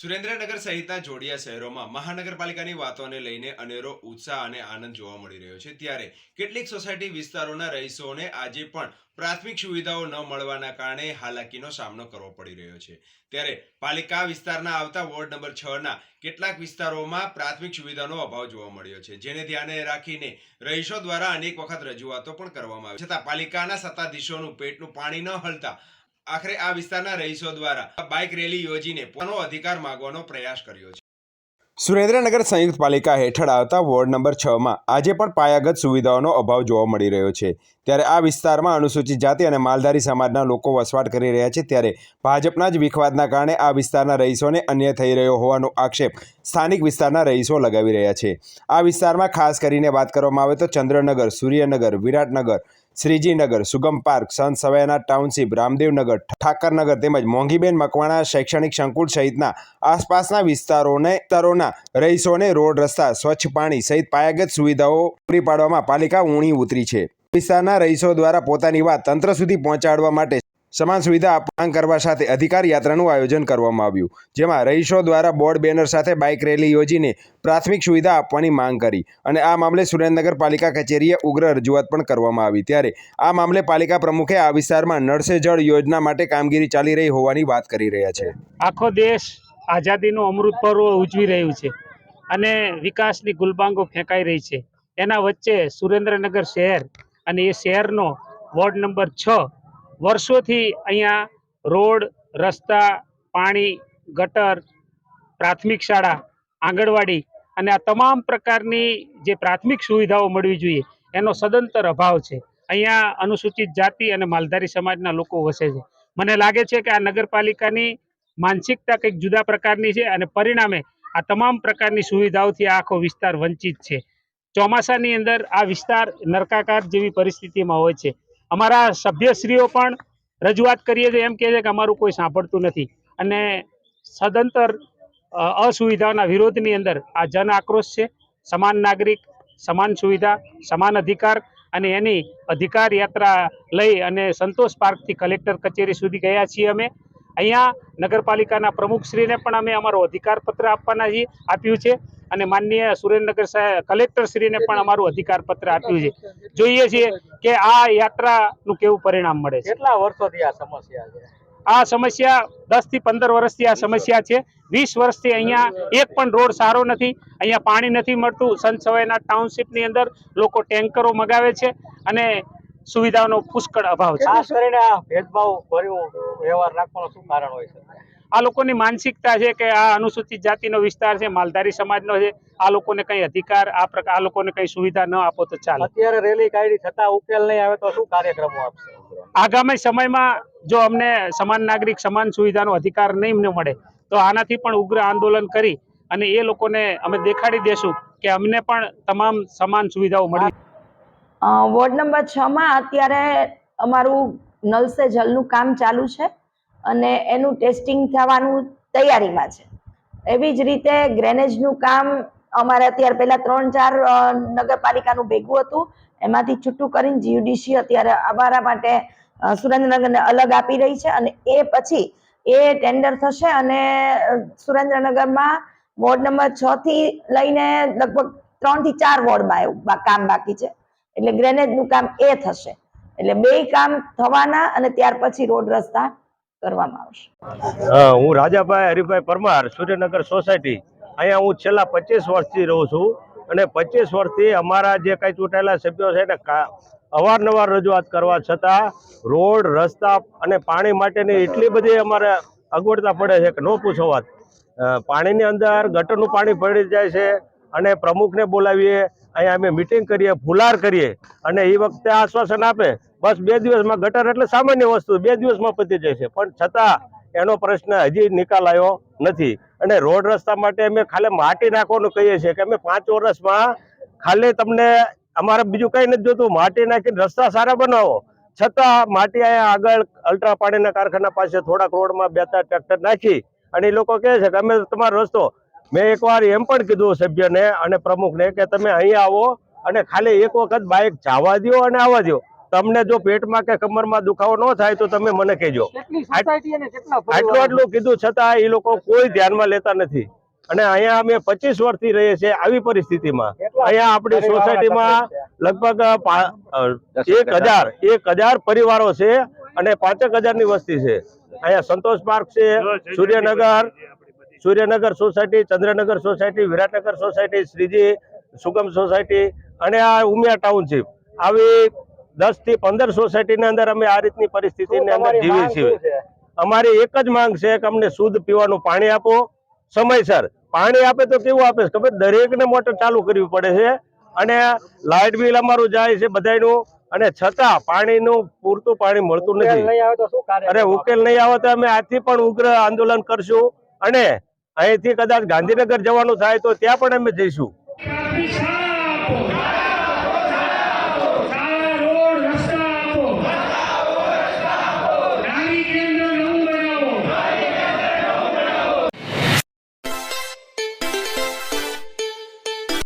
સુરેન્દ્રનગર સહિતના જોડિયા શહેરોમાં મહાનગરપાલિકાની વાતોને લઈને અનેરો ઉત્સાહ અને આનંદ જોવા મળી રહ્યો છે. ત્યારે કેટલીક સોસાયટી વિસ્તારોના રહીશોને આજે પણ પ્રાથમિક સુવિધાઓ ન મળવાના કારણે હાલાકીનો સામનો કરવો પડી રહ્યો છે. ત્યારે પાલિકા વિસ્તારના આવતા વોર્ડ નંબર છ ના કેટલાક વિસ્તારોમાં પ્રાથમિક સુવિધાનો અભાવ જોવા મળ્યો છે. જેને ધ્યાને રાખીને રહીશો દ્વારા અનેક વખત રજૂઆતો પણ કરવામાં આવી છતાં પાલિકાના સત્તાધીશોનું પેટનું પાણી ન હલતા આખરે આ વિસ્તારના રહીશો દ્વારા બાઇક રેલી યોજીને પોતાનો અધિકાર માગવાનો પ્રયાસ કર્યો છે. સુરેન્દ્રનગર સંયુક્ત પાલિકા હેઠળ આવતા વોર્ડ નંબર છ માં આજે પણ પાયાગત સુવિધાઓનો અભાવ જોવા મળી રહ્યો છે. ત્યારે આ વિસ્તારમાં અનુસૂચિત જાતિ અને માલધારી સમાજના લોકો વસવાટ કરી રહ્યા છે ત્યારે ભાજપના જ વિખવાદના કારણે આ વિસ્તારના રહીશોને અન્ય થઈ રહ્યો હોવાનો આક્ષેપ સ્થાનિક વિસ્તારના રહીશો લગાવી રહ્યા છે. આ વિસ્તારમાં ખાસ કરીને વાત કરવામાં આવે તો ચંદ્રનગર, સૂર્યનગર, વિરાટનગર શ્રીજીનગર, સુગમ પાર્ક, સંત સવાયના ટાઉનશીપ, રામદેવનગર, ઠાકરનગર તેમજ મોંઘીબેન મકવાણા શૈક્ષણિક સંકુલ સહિતના આસપાસના વિસ્તારોને, વિસ્તારોના રહીશોને રોડ, રસ્તા, સ્વચ્છ પાણી સહિત પાયાગત સુવિધાઓ પૂરી પાડવામાં પાલિકા ઊણી ઉતરી છે. વિસ્તારના રહીશો દ્વારા પોતાની વાત તંત્ર સુધી પહોંચાડવા માટે સમાન સુવિધા માંગ કરવા સાથે અધિકાર યાત્રાનું આયોજન કરવામાં આવ્યું, જેમાં રહીશો દ્વારા બોર્ડ બેનર સાથે બાઇક રેલી યોજીને પ્રાથમિક સુવિધા આપવાની માંગ કરી અને આ મામલે સુરેન્દ્રનગર પાલિકા કચેરીએ ઉગ્ર રજૂઆત પણ કરવામાં આવી. ત્યારે આ મામલે પાલિકા પ્રમુખે આ વિસ્તારમાં નળસે જળ યોજના માટે કામગીરી ચાલી રહી હોવાની વાત કરી રહ્યા છે. આખો દેશ આઝાદીનું અમૃત પર્વ ઉજવી રહ્યું છે અને વિકાસની ગુલબાંગો ફેંકાઈ રહી છે. એના વચ્ચે સુરેન્દ્રનગર શહેર અને એ શહેરનો વોર્ડ નંબર છ વર્ષોથી અહીંયા રોડ, રસ્તા, પાણી, ગટર, પ્રાથમિક શાળા, આંગણવાડી અને આ તમામ પ્રકારની જે પ્રાથમિક સુવિધાઓ મળવી જોઈએ, એનો સદંતર અભાવ છે. અહીંયા અનુસૂચિત જાતિ અને માલધારી સમાજના લોકો વસે છે. મને લાગે છે કે આ નગરપાલિકાની માનસિકતા કંઈક જુદા પ્રકારની છે અને પરિણામે આ તમામ પ્રકારની સુવિધાઓથી આ આખો વિસ્તાર વંચિત છે. ચોમાસાની અંદર આ વિસ્તાર નરકાકાર જેવી પરિસ્થિતિમાં હોય છે. અમારા સભ્યશ્રીઓ પણ રજૂઆત કરીએ છીએ, એમ કહે છે કે અમારું કોઈ સાંભળતું નથી. અને સદંતર અસુવિધાના વિરોધની અંદર આ જન આક્રોશ છે. સમાન નાગરિક, સમાન સુવિધા, સમાન અધિકાર અને એની અધિકાર યાત્રા લઈ અને સંતોષ પાર્કથી કલેક્ટર કચેરી સુધી ગયા છીએ અમે. અહીંયા નગરપાલિકાના પ્રમુખશ્રીને પણ અમે અમારો અધિકાર પત્ર આપવાના છીએ આપ્યું છે. અને માનનીય સુરેન્દ્રનગર સાહેબ કલેક્ટરશ્રીને પણ અમારું અધિકાર પત્ર આપ્યું છે. જોઈએ છીએ કે આ યાત્રાનું કેવું પરિણામ મળે છે? કેટલા વર્ષોથી આ સમસ્યા છે? આ સમસ્યા દસથી પંદર વર્ષથી આ સમસ્યા છે. વીસ વર્ષથી અહીંયા એક પણ રોડ સારો નથી. અહીંયા પાણી નથી મળતું. સંત સવાઈના ટાઉનશીપની અંદર લોકો ટેન્કરો મગાવે છે. અને સુવિધાઓનો પુષ્કળ અભાવ છે. ખાસ કરીને આ ભેદભાવ ભર્યો વ્યવહાર રાખવાનું શું કારણ હોય છે? આ લોકોની માનસિકતા છે કે આ અનુસૂચિત જાતિનો વિસ્તાર છે માલધારી સમાજનો છે આ લોકોને કઈ અધિકાર આ પ્રકાર આ લોકોને કઈ સુવિધા ન આપો તો ચાલે. અત્યારે રેલી કાઢી છતાં ઉકેલ નહીં આવે તો શું કાર્યક્રમો આપશે? આગામી સમયમાં જો અમને સમાન નાગરિક સમાન સુવિધાનો અધિકાર નહીં અમને મળે તો આનાથી પણ ઉગ્ર આંદોલન કરી અને એ લોકોને અમે દેખાડી દેશું કે અમને પણ તમામ સમાન સુવિધાઓ મળી. વોર્ડ નંબર છમાં અત્યારે અમારું નલ જલનું કામ ચાલુ છે અને એનું ટેસ્ટિંગ થવાનું તૈયારીમાં છે. એવી જ રીતે ગ્રેનેજનું કામ અમારે અત્યારે પહેલાં ત્રણ ચાર નગરપાલિકાનું ભેગું હતું. એમાંથી છૂટું કરીને જીયુડીસી અત્યારે અમારા માટે સુરેન્દ્રનગરને અલગ આપી રહી છે અને એ પછી એ ટેન્ડર થશે અને સુરેન્દ્રનગરમાં વોર્ડ નંબર છ થી લઈને લગભગ ત્રણથી ચાર વોર્ડમાં એવું કામ બાકી છે. એટલે ગ્રેનેજનું કામ એ થશે. એટલે બે કામ થવાના અને ત્યાર પછી રોડ રસ્તા કરવામાં આવશે. હા રાજાભાઈ હરિભાઈ પરમાર, સૂર્યનગર સોસાયટી. અહીંયા હું છેલ્લા પચીસ વર્ષથી રહું છું અને પચીસ વર્ષથી અમારા જે કાંઈ ચૂંટાયેલા સભ્યો છે ને અવારનવાર રજૂઆત કરવા છતાં રોડ, રસ્તા અને પાણી માટેની એટલી બધી અમારે અગવડતા પડે છે કે ન પૂછો વાત. પાણીની અંદર ગટરનું પાણી પડી જાય છે અને પ્રમુખને બોલાવીએ, અહીંયા અમે મિટિંગ કરીએ ફુલાર કરીએ અને એ વખતે આશ્વાસન આપે. બસ બે દિવસમાં ગટર એટલે સામાન્ય વસ્તુ, બે દિવસમાં પતી જાય છે. પણ છતાં એનો પ્રશ્ન હજી નિકાલ આવ્યો નથી. અને રોડ રસ્તા માટે અમે ખાલી માટી નાખવાનું કહીએ છીએ કે અમે પાંચ વર્ષમાં ખાલી તમને અમારે બીજું કંઈ નથી જોતું. માટી નાખીને રસ્તા સારા બનાવો. છતાં માટી અહીંયા આગળ અલ્ટ્રા પાણીના કારખાના પાસે થોડાક રોડમાં બે ત્રણ ટ્રેક્ટર નાખી અને એ લોકો કહે છે કે અમે તમારો રસ્તો મેં એકવાર એમ પણ કીધું સભ્યને અને પ્રમુખને કે તમે અહીંયા આવો અને ખાલી એક વખત બાઇક જવા દો અને આવવા દો તમને જો પેટમાં કે કમરમાં દુખાવો ન થાય તો તમે મને કહેજો. કેટલી સોસાયટી અને કેટલા આટલું આટલું કીધું છતાં એ લોકો કોઈ ધ્યાનમાં લેતા નથી. અને અહીંયા અમે પચીસ વર્ષથી રહીએ છીએ આવી પરિસ્થિતિમાં. અહીંયા આપણી સોસાયટીમાં લગભગ એક હજાર એક હજાર પરિવારો છે અને પાંચેક હજારની વસ્તી છે. અહીંયા સંતોષ પાર્ક છે Suryanagar Suryanagar society Chandranagar society Viratnagar society Shreeji Sugam society અને આ ઉમિયા ટાઉનશીપ. આવી દસથી પંદર સોસાયટીની અંદર અમે આ રીતની પરિસ્થિતિની અંદર જીવીએ છીએ. અમારી એક જ માંગ છે કે અમને શુદ્ધ પીવાનું પાણી આપો. સમયસર. પાણી આપે તો કેવું આપે? છે ખબર દરેકને મોટર ચાલુ કરવી પડે છે. અને લાઇટ બિલ અમારું જાય છે બધાયનું. અને છતાં પાણીનું પૂરતું પાણી મળતું નથી. અરે ઉકેલ નહીં આવે તો અમે આજથી પણ ઉગ્ર આંદોલન કરશું. અને અહીંથી કદાચ ગાંધીનગર જવાનું થાય તો ત્યાં પણ અમે જઈશું.